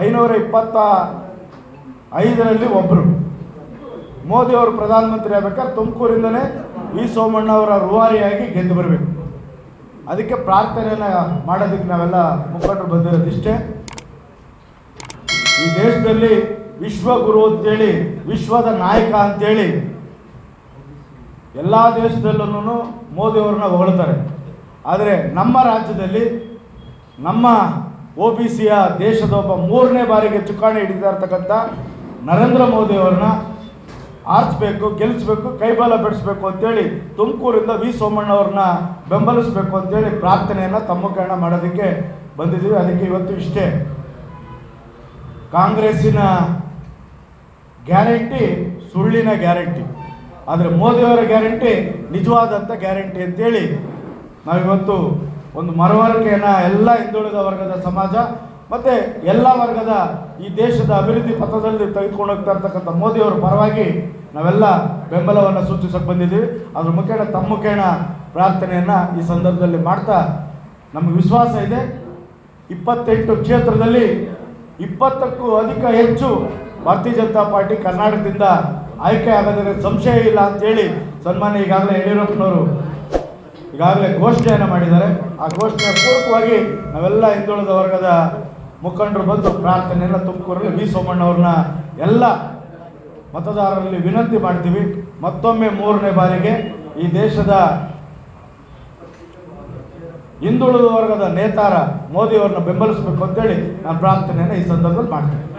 ಐನೂರ ಇಪ್ಪತ್ತ ಐದರಲ್ಲಿ ಒಬ್ಬರು ಮೋದಿ ಅವರು ಪ್ರಧಾನಮಂತ್ರಿ ಆಗ್ಬೇಕಾದ್ರೆ ತುಮಕೂರಿಂದನೇ ವಿ ಸೋಮಣ್ಣ ಅವರ ರೂವಾರಿಯಾಗಿ ಗೆದ್ದು ಬರಬೇಕು. ಅದಕ್ಕೆ ಪ್ರಾರ್ಥನೆಯನ್ನು ಮಾಡೋದಕ್ಕೆ ನಾವೆಲ್ಲ ಮುಖಂಡರು ಬಂದಿರೋದಿಷ್ಟೇ ಈ ದೇಶದಲ್ಲಿ ವಿಶ್ವಗುರು ಅಂತೇಳಿ, ವಿಶ್ವದ ನಾಯಕ ಅಂತೇಳಿ ಎಲ್ಲ ದೇಶದಲ್ಲೂ ಮೋದಿಯವ್ರನ್ನ ಹೊಗಳ್ತಾರೆ. ಆದರೆ ನಮ್ಮ ರಾಜ್ಯದಲ್ಲಿ ನಮ್ಮ ಒ ಬಿ ಸಿಯ ದೇಶದ ಒಬ್ಬ ಮೂರನೇ ಬಾರಿಗೆ ಚುಕ್ಕಾಣಿ ಹಿಡಿತಾ ಇರ್ತಕ್ಕಂಥ ನರೇಂದ್ರ ಮೋದಿಯವ್ರನ್ನ ಆರಿಸ್ಬೇಕು ಗೆಲ್ಲಿಸ್ಬೇಕು ಕೈಬಲ ಬೆಡಿಸ್ಬೇಕು ಅಂತೇಳಿ ತುಮಕೂರಿಂದ ವಿ ಸೋಮಣ್ಣವ್ರನ್ನ ಬೆಂಬಲಿಸಬೇಕು ಅಂತೇಳಿ ಪ್ರಾರ್ಥನೆಯನ್ನು ತಮ್ಮ ಕಾರಣ ಮಾಡೋದಕ್ಕೆ ಬಂದಿದ್ದೀವಿ. ಅದಕ್ಕೆ ಇವತ್ತು ಇಷ್ಟೇ. ಕಾಂಗ್ರೆಸ್ಸಿನ ಗ್ಯಾರಂಟಿ ಸುಳ್ಳಿನ ಗ್ಯಾರಂಟಿ. ಆದರೆ ಮೋದಿಯವರ ಗ್ಯಾರಂಟಿ ನಿಜವಾದಂಥ ಗ್ಯಾರಂಟಿ ಅಂತೇಳಿ ನಾವಿವತ್ತು ಒಂದು ಮರವರಿಕೆಯನ್ನು ಎಲ್ಲ ಹಿಂದುಳಿದ ವರ್ಗದ ಸಮಾಜ ಮತ್ತು ಎಲ್ಲ ವರ್ಗದ ಈ ದೇಶದ ಅಭಿವೃದ್ಧಿ ಪಥದಲ್ಲಿ ತೆಗೆದುಕೊಂಡು ಹೋಗ್ತಾ ಇರ್ತಕ್ಕಂಥ ಮೋದಿಯವರ ಪರವಾಗಿ ನಾವೆಲ್ಲ ಬೆಂಬಲವನ್ನು ಸೂಚಿಸಕ್ಕೆ ಬಂದಿದ್ದೀವಿ. ಅದ್ರ ಮುಖೇಣ ತಮ್ಮ ಮುಖೇನ ಪ್ರಾರ್ಥನೆಯನ್ನು ಈ ಸಂದರ್ಭದಲ್ಲಿ ಮಾಡ್ತಾ ನಮಗೆ ವಿಶ್ವಾಸ ಇದೆ. ಇಪ್ಪತ್ತೆಂಟು ಕ್ಷೇತ್ರದಲ್ಲಿ ಇಪ್ಪತ್ತಕ್ಕೂ ಅಧಿಕ ಹೆಚ್ಚು ಭಾರತೀಯ ಜನತಾ ಪಾರ್ಟಿ ಕರ್ನಾಟಕದಿಂದ ಆಯ್ಕೆ ಆಗೋದಕ್ಕೆ ಸಂಶಯ ಇಲ್ಲ ಅಂತೇಳಿ ಸನ್ಮಾನ್ಯ ಈಗಾಗಲೇ ಯಡಿಯೂರಪ್ಪನವರು ಈಗಾಗಲೇ ಘೋಷಣೆಯನ್ನು ಮಾಡಿದ್ದಾರೆ. ಆ ಘೋಷಣೆಯ ಪೂರ್ವಕವಾಗಿ ನಾವೆಲ್ಲ ಹಿಂದುಳಿದ ವರ್ಗದ ಮುಖಂಡರು ಬಂದು ಪ್ರಾರ್ಥನೆಯನ್ನು ತುಮಕೂರಲ್ಲಿ ವಿ ಸೋಮಣ್ಣವ್ರನ್ನ ಎಲ್ಲ ಮತದಾರರಲ್ಲಿ ವಿನಂತಿ ಮಾಡ್ತೀವಿ. ಮತ್ತೊಮ್ಮೆ ಮೂರನೇ ಬಾರಿಗೆ ಈ ದೇಶದ ಹಿಂದುಳಿದ ವರ್ಗದ ನೇತಾರ ಮೋದಿಯವ್ರನ್ನ ಬೆಂಬಲಿಸಬೇಕು ಅಂತೇಳಿ ನಾನು ಪ್ರಾರ್ಥನೆಯನ್ನು ಈ ಸಂದರ್ಭದಲ್ಲಿ ಮಾಡ್ತೀನಿ.